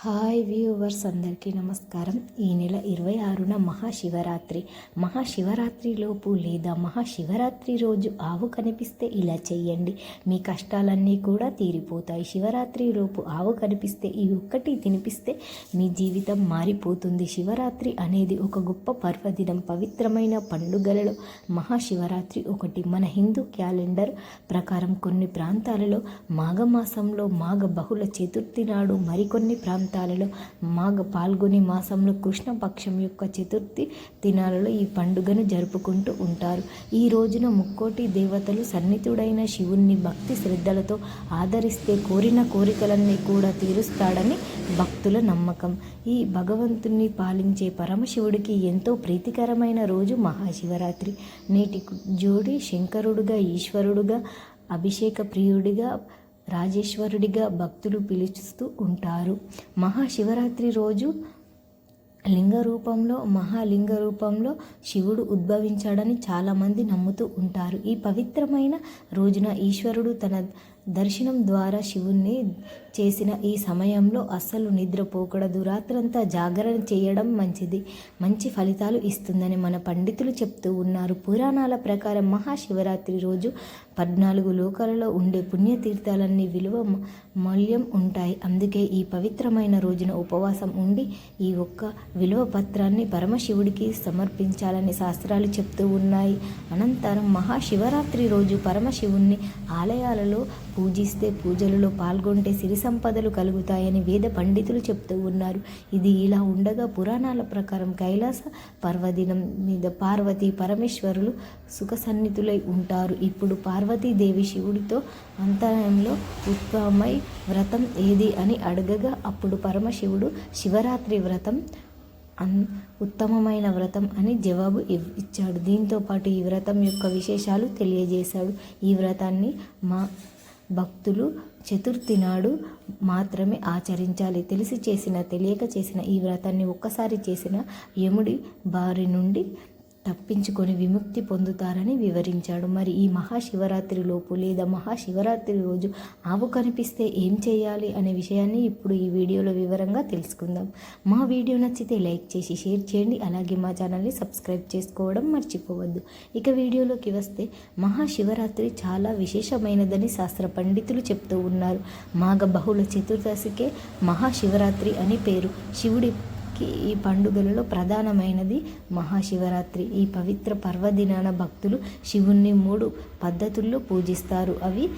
Hi viewers అందరికీ నమస్కారం. ఈ నెల ఇరవై ఆరున మహాశివరాత్రి. మహాశివరాత్రిలోపు లేదా మహాశివరాత్రి రోజు ఆవు కనిపిస్తే ఇలా చేయండి మీ కష్టాలన్నీ కూడా తీరిపోతాయి. శివరాత్రి లోపు ఆవు కనిపిస్తే ఈ ఒక్కటి తినిపిస్తే మీ జీవితం మారిపోతుంది. శివరాత్రి అనేది ఒక గొప్ప పర్వదినం. పవిత్రమైన పండుగలలో మహాశివరాత్రి ఒకటి. మన హిందూ క్యాలెండర్ ప్రకారం కొన్ని ప్రాంతాలలో మాఘమాసంలో మాఘ బహుళ చతుర్థి నాడు మరికొన్ని ప్రాంతాలలో మాఘ పాల్గొని మాసంలో కృష్ణపక్షం యొక్క చతుర్థి దినాలలో ఈ పండుగను జరుపుకుంటూ ఉంటారు. ఈ రోజున ముక్కోటి దేవతలు సన్నిధుడైన శివుణ్ణి భక్తి శ్రద్ధలతో ఆదరిస్తే కోరిన కోరికలన్నీ కూడా తీరుస్తాడని భక్తుల నమ్మకం. ఈ భగవంతుణ్ణి పాలించే పరమశివుడికి ఎంతో ప్రీతికరమైన రోజు మహాశివరాత్రి. నేటి జోడి శంకరుడుగా ఈశ్వరుడుగా అభిషేక ప్రియుడిగా రాజేశ్వరుడిగా భక్తులు పిలుస్తూ ఉంటారు. మహాశివరాత్రి రోజు లింగ రూపంలో మహాలింగ రూపంలో శివుడు ఉద్భవించాడని చాలామంది నమ్ముతూ ఉంటారు. ఈ పవిత్రమైన రోజున ఈశ్వరుడు తన దర్శనం ద్వారా శివుణ్ణి చేసిన ఈ సమయంలో అస్సలు నిద్రపోకూడదు. రాత్రంతా జాగరణ చేయడం మంచిది. మంచి ఫలితాలు ఇస్తుందని మన పండితులు చెప్తూ ఉన్నారు. పురాణాల ప్రకారం మహాశివరాత్రి రోజు పద్నాలుగు లోకాలలో ఉండే పుణ్యతీర్థాలన్నీ విలువ మూల్యం ఉంటాయి. అందుకే ఈ పవిత్రమైన రోజున ఉపవాసం ఉండి ఈ ఒక్క విలువ పత్రాన్ని పరమశివుడికి సమర్పించాలని శాస్త్రాలు చెప్తూ ఉన్నాయి. అనంతరం మహాశివరాత్రి రోజు పరమశివుణ్ణి ఆలయాలలో పూజిస్తే పూజలలో పాల్గొంటే సిరి సంపదలు కలుగుతాయని వేద పండితులు చెప్తూ ఉన్నారు. ఇది ఇలా ఉండగా పురాణాల ప్రకారం కైలాస పర్వదినం మీద పార్వతి పరమేశ్వరులు సుఖ సన్నిధులై ఉంటారు. ఇప్పుడు పార్వతీదేవి శివుడితో అంతరంలో ఉత్పమై వ్రతం ఏది అని అడగగా అప్పుడు పరమశివుడు శివరాత్రి వ్రతం అన్ ఉత్తమమైన వ్రతం అని జవాబు ఇచ్చాడు. దీంతో పాటు ఈ వ్రతం యొక్క విశేషాలు తెలియజేశాడు. ఈ వ్రతాన్ని మా భక్తులు చతుర్థి నాడు మాత్రమే ఆచరించాలి. తెలిసి చేసిన తెలియక చేసిన ఈ వ్రతాన్ని ఒక్కసారి చేసిన యముడి బారి నుండి తప్పించుకొని విముక్తి పొందుతారని వివరించాడు. మరి ఈ మహాశివరాత్రి లోపు లేదా మహాశివరాత్రి రోజు ఆవు కనిపిస్తే ఏం చేయాలి అనే విషయాన్ని ఇప్పుడు ఈ వీడియోలో వివరంగా తెలుసుకుందాం. మా వీడియో నచ్చితే లైక్ చేసి షేర్ చేయండి. అలాగే మా ఛానల్ని సబ్స్క్రైబ్ చేసుకోవడం మర్చిపోవద్దు. ఇక వీడియోలోకి వస్తే మహాశివరాత్రి చాలా విశేషమైనదని శాస్త్ర పండితులు చెప్తూ ఉన్నారు. మాఘ బహుళ చతుర్దశికే మహాశివరాత్రి అని పేరు. శివుడి ఈ పండుగలలో ప్రధానమైనది మహాశివరాత్రి. ఈ పవిత్ర పర్వదినాన భక్తులు శివుణ్ణి మూడు పద్ధతుల్లో పూజిస్తారు. అవి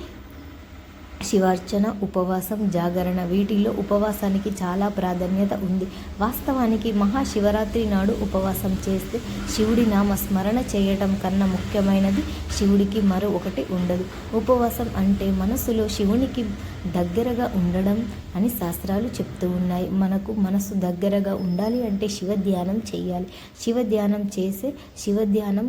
శివార్చన ఉపవాసం జాగరణ వీటిల్లో ఉపవాసానికి చాలా ప్రాధాన్యత ఉంది. వాస్తవానికి మహాశివరాత్రి నాడు ఉపవాసం చేస్తే శివుడి నామ స్మరణ చేయటం కన్నా ముఖ్యమైనది శివుడికి మరో ఒకటి ఉండదు. ఉపవాసం అంటే మనసులో శివునికి దగ్గరగా ఉండడం అని శాస్త్రాలు చెప్తూ ఉన్నాయి. మనకు మనసు దగ్గరగా ఉండాలి అంటే శివ ధ్యానం చేయాలి. శివ ధ్యానం చేసే శివ ధ్యానం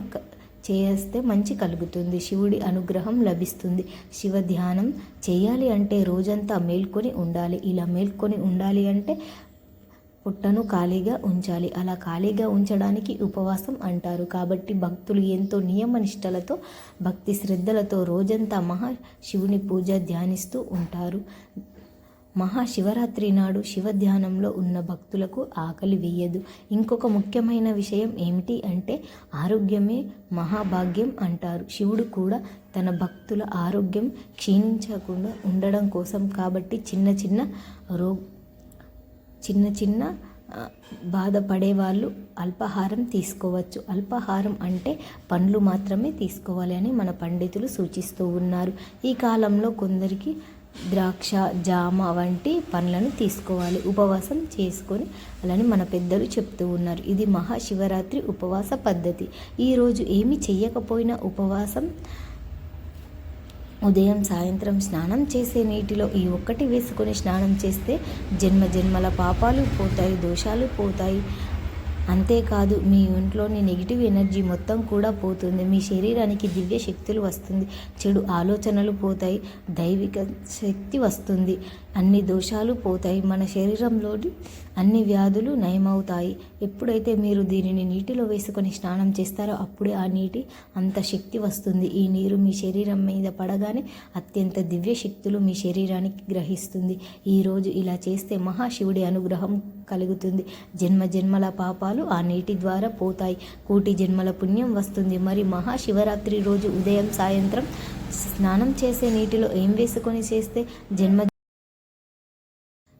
చేస్తే మంచి కలుగుతుంది. శివుడి అనుగ్రహం లభిస్తుంది. శివ ధ్యానం చేయాలి అంటే రోజంతా మేల్కొని ఉండాలి. ఇలా మేల్కొని ఉండాలి అంటే పుట్టను ఖాళీగా ఉంచాలి. అలా ఖాళీగా ఉంచడానికి ఉపవాసం అంటారు. కాబట్టి భక్తులు ఎంతో నియమనిష్టలతో భక్తి శ్రద్ధలతో రోజంతా మహా శివుని పూజ ధ్యానిస్తూ ఉంటారు. మహాశివరాత్రి నాడు శివధ్యానంలో ఉన్న భక్తులకు ఆకలి వేయదు. ఇంకొక ముఖ్యమైన విషయం ఏమిటి అంటే ఆరోగ్యమే మహాభాగ్యం అంటారు. శివుడు కూడా తన భక్తుల ఆరోగ్యం క్షీణించకుండా ఉండడం కోసం కాబట్టి చిన్న చిన్న రో చిన్న చిన్న బాధపడే వాళ్ళు అల్పాహారం తీసుకోవచ్చు. అల్పాహారం అంటే పండ్లు మాత్రమే తీసుకోవాలి అని మన పండితులు సూచిస్తూ ఉన్నారు. ఈ కాలంలో కొందరికి ద్రాక్ష జామ వంటి పండ్లను తీసుకోవాలి. ఉపవాసం చేసుకొని అలానే మన పెద్దలు చెప్తూ ఉన్నారు. ఇది మహాశివరాత్రి ఉపవాస పద్ధతి. ఈరోజు ఏమి చెయ్యకపోయినా ఉపవాసం ఉదయం సాయంత్రం స్నానం చేసే నీటిలో ఈ ఒక్కటి వేసుకొని స్నానం చేస్తే జన్మ జన్మల పాపాలు పోతాయి దోషాలు పోతాయి. అంతేకాదు మీ ఇంట్లోని నెగిటివ్ ఎనర్జీ మొత్తం కూడా పోతుంది. మీ శరీరానికి దివ్య శక్తులు వస్తుంది. చెడు ఆలోచనలు పోతాయి. దైవిక శక్తి వస్తుంది. అన్ని దోషాలు పోతాయి. మన శరీరంలోని అన్ని వ్యాధులు నయమవుతాయి. ఎప్పుడైతే మీరు దీనిని నీటిలో వేసుకొని స్నానం చేస్తారో అప్పుడే ఆ నీటి అంత శక్తి వస్తుంది. ఈ నీరు మీ శరీరం మీద పడగానే అత్యంత దివ్య శక్తులు మీ శరీరానికి గ్రహిస్తుంది. ఈరోజు ఇలా చేస్తే మహాశివుడి అనుగ్రహం కలుగుతుంది. జన్మ జన్మల పాపాలు ఆ నీటి ద్వారా పోతాయి. కోటి జన్మల పుణ్యం వస్తుంది. మరి మహాశివరాత్రి రోజు ఉదయం సాయంత్రం స్నానం చేసే నీటిలో ఏం వేసుకొని చేస్తే జన్మ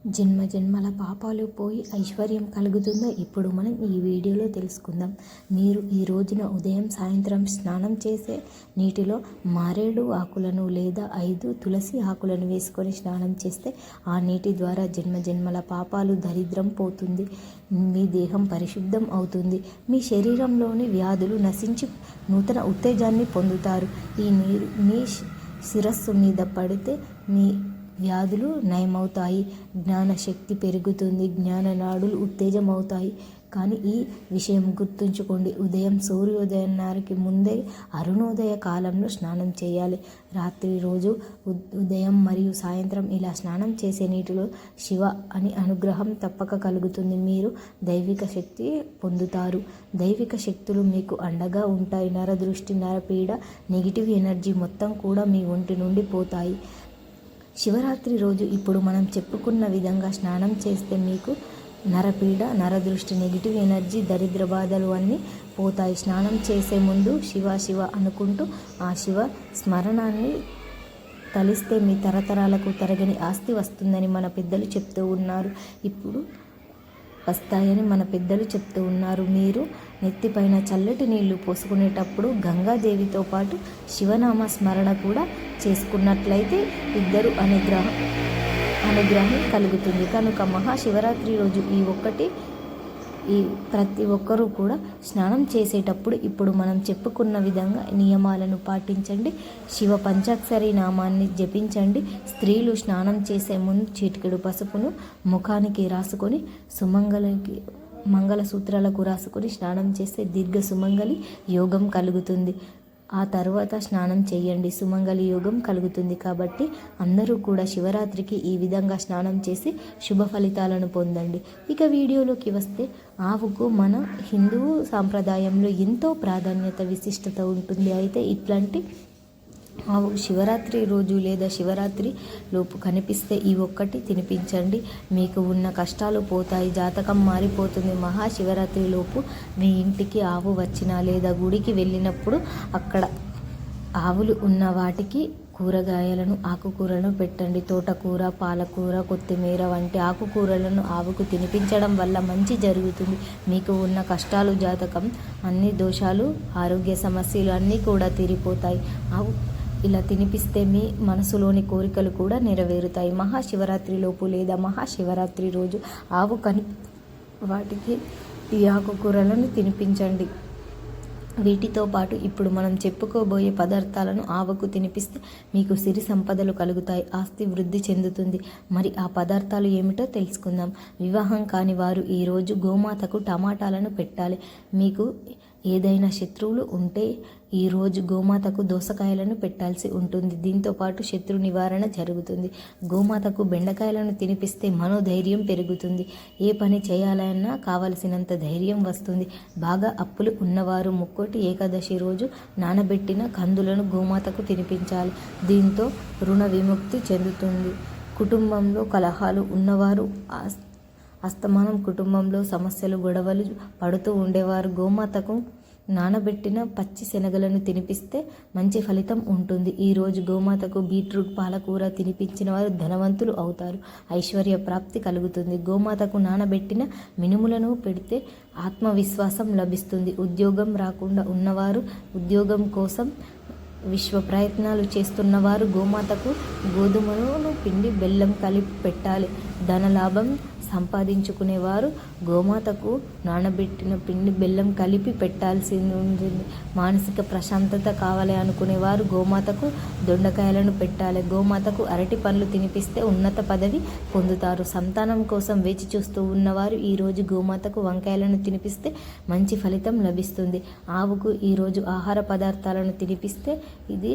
జన్మ జన్మల పాపాలు పోయి ఐశ్వర్యం కలుగుతుందో ఇప్పుడు మనం ఈ వీడియోలో తెలుసుకుందాం. మీరు ఈ రోజున ఉదయం సాయంత్రం స్నానం చేసే నీటిలో మారేడు ఆకులను లేదా ఐదు తులసి ఆకులను వేసుకొని స్నానం చేస్తే ఆ నీటి ద్వారా జన్మ జన్మల పాపాలు దరిద్రం పోతుంది. మీ దేహం పరిశుద్ధం అవుతుంది. మీ శరీరంలోని వ్యాధులు నశించి నూతన ఉత్తేజాన్ని పొందుతారు. ఈ నీరు మీ శిరస్సు మీద పడితే మీ వ్యాధులు నయమవుతాయి. జ్ఞానశక్తి పెరుగుతుంది. జ్ఞాననాడులు ఉత్తేజమవుతాయి. కానీ ఈ విషయం గుర్తుంచుకోండి. ఉదయం సూర్యోదయానికి ముందే అరుణోదయ కాలంలో స్నానం చేయాలి. రాత్రి రోజు ఉదయం మరియు సాయంత్రం ఇలా స్నానం చేసే నీటిలో శివ అని అనుగ్రహం తప్పక కలుగుతుంది. మీరు దైవిక శక్తి పొందుతారు. దైవిక శక్తులు మీకు అండగా ఉంటాయి. నరదృష్టి నరపీడ నెగిటివ్ ఎనర్జీ మొత్తం కూడా మీ ఒంటి నుండి పోతాయి. శివరాత్రి రోజు ఇప్పుడు మనం చెప్పుకున్న విధంగా స్నానం చేస్తే మీకు నరపీడ నరదృష్టి నెగిటివ్ ఎనర్జీ దరిద్ర బాధలు అన్నీ పోతాయి. స్నానం చేసే ముందు శివ శివ అనుకుంటూ ఆ శివ స్మరణాన్ని తలిస్తే మీ తరతరాలకు తరగని ఆస్తి వస్తుందని మన పెద్దలు చెప్తూ ఉన్నారు. ఇప్పుడు వస్తాయని మన పెద్దలు చెప్తూ ఉన్నారు. మీరు నెత్తిపైన చల్లటి నీళ్ళు పోసుకునేటప్పుడు గంగాదేవితో పాటు శివనామ స్మరణ కూడా చేసుకున్నట్లయితే ఇద్దరు అనుగ్రహం అనుగ్రహం కలుగుతుంది. కనుక మహాశివరాత్రి రోజు ఈ ఒక్కటి ఈ ప్రతి ఒక్కరూ కూడా స్నానం చేసేటప్పుడు ఇప్పుడు మనం చెప్పుకున్న విధంగా నియమాలను పాటించండి. శివ పంచాక్షరి నామాన్ని జపించండి. స్త్రీలు స్నానం చేసే ముందు చిటికెడు పసుపును ముఖానికి రాసుకొని సుమంగళకి మంగళసూత్రాలకు రాసుకొని స్నానం చేస్తే దీర్ఘ సుమంగళి యోగం కలుగుతుంది. ఆ తర్వాత స్నానం చేయండి. సుమంగళి యోగం కలుగుతుంది కాబట్టి అందరూ కూడా శివరాత్రికి ఈ విధంగా స్నానం చేసి శుభ ఫలితాలను పొందండి. ఇక వీడియోలోకి వస్తే ఆవుకు మన హిందూ సాంప్రదాయంలో ఎంతో ప్రాధాన్యత విశిష్టత ఉంటుంది. అయితే ఇట్లాంటి ఆవు శివరాత్రి రోజు లేదా శివరాత్రి లోపు కనిపిస్తే ఈ ఒక్కటి తినిపించండి. మీకు ఉన్న కష్టాలు పోతాయి జాతకం మారిపోతుంది. మహాశివరాత్రి లోపు మీ ఇంటికి ఆవు వచ్చినా లేదా గుడికి వెళ్ళినప్పుడు అక్కడ ఆవులు ఉన్న వాటికి కూరగాయలను ఆకుకూరలను పెట్టండి. తోటకూర పాలకూర కొత్తిమీర వంటి ఆకుకూరలను ఆవుకు తినిపించడం వల్ల మంచి జరుగుతుంది. మీకు ఉన్న కష్టాలు జాతకం అన్ని దోషాలు ఆరోగ్య సమస్యలు అన్నీ కూడా తీరిపోతాయి. ఆవు ఇలా తినిపిస్తే మీ మనసులోని కోరికలు కూడా నెరవేరుతాయి. మహాశివరాత్రిలోపు లేదా మహాశివరాత్రి రోజు ఆవు కని వాటికి ఈ ఆకుకూరలను తినిపించండి. వీటితో పాటు ఇప్పుడు మనం చెప్పుకోబోయే పదార్థాలను ఆవుకు తినిపిస్తే మీకు సిరి సంపదలు కలుగుతాయి. ఆస్తి వృద్ధి చెందుతుంది. మరి ఆ పదార్థాలు ఏమిటో తెలుసుకుందాం. వివాహం కాని వారు ఈరోజు గోమాతకు టమాటాలను పెట్టాలి. మీకు ఏదైనా శత్రువులు ఉంటే ఈరోజు గోమాతకు దోసకాయలను పెట్టాల్సి ఉంటుంది. దీంతో పాటు శత్రు నివారణ జరుగుతుంది. గోమాతకు బెండకాయలను తినిపిస్తే మనోధైర్యం పెరుగుతుంది. ఏ పని చేయాలన్నా కావలసినంత ధైర్యం వస్తుంది. బాగా అప్పులు ఉన్నవారు ముక్కోటి ఏకాదశి రోజు నానబెట్టిన కందులను గోమాతకు తినిపించాలి. దీంతో రుణ విముక్తి చెందుతుంది. కుటుంబంలో కలహాలు ఉన్నవారు అస్తమానం కుటుంబంలో సమస్యలు గొడవలు పడుతూ ఉండేవారు. గోమాతకు నానబెట్టిన పచ్చి శనగలను తినిపిస్తే మంచి ఫలితం ఉంటుంది. ఈరోజు గోమాతకు బీట్రూట్ పాలకూర తినిపించిన వారు ధనవంతులు అవుతారు. ఐశ్వర్య ప్రాప్తి కలుగుతుంది. గోమాతకు నానబెట్టిన మినుములను పెడితే ఆత్మవిశ్వాసం లభిస్తుంది. ఉద్యోగం రాకుండా ఉన్నవారు ఉద్యోగం కోసం విశ్వ ప్రయత్నాలు చేస్తున్నవారు గోమాతకు గోధుమలను పిండి బెల్లం కలిపి పెట్టాలి. ధనలాభం సంపాదించుకునేవారు గోమాతకు నానబెట్టిన పిండి బెల్లం కలిపి పెట్టాల్సి ఉంటుంది. మానసిక ప్రశాంతత కావాలి అనుకునేవారు గోమాతకు దొండకాయలను పెట్టాలి. గోమాతకు అరటి పండ్లు తినిపిస్తే ఉన్నత పదవి పొందుతారు. సంతానం కోసం వేచి చూస్తూ ఉన్నవారు ఈరోజు గోమాతకు వంకాయలను తినిపిస్తే మంచి ఫలితం లభిస్తుంది. ఆవుకు ఈరోజు ఆహార పదార్థాలను తినిపిస్తే ఇది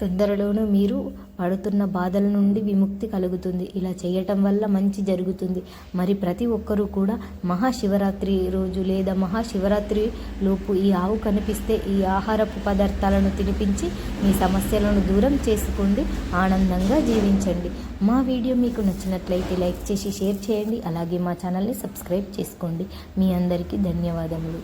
తొందరలోనూ మీరు పడుతున్న బాధల నుండి విముక్తి కలుగుతుంది. ఇలా చేయటం వల్ల మంచి జరుగుతుంది. మరి ప్రతి ఒక్కరూ కూడా మహాశివరాత్రి రోజు లేదా మహాశివరాత్రి లోపు ఈ ఆవు కనిపిస్తే ఈ ఆహారపు పదార్థాలను తినిపించి మీ సమస్యలను దూరం చేసుకోండి. ఆనందంగా జీవించండి. మా వీడియో మీకు నచ్చినట్లయితే లైక్ చేసి షేర్ చేయండి. అలాగే మా ఛానల్ని సబ్స్క్రైబ్ చేసుకోండి. మీ అందరికీ ధన్యవాదములు.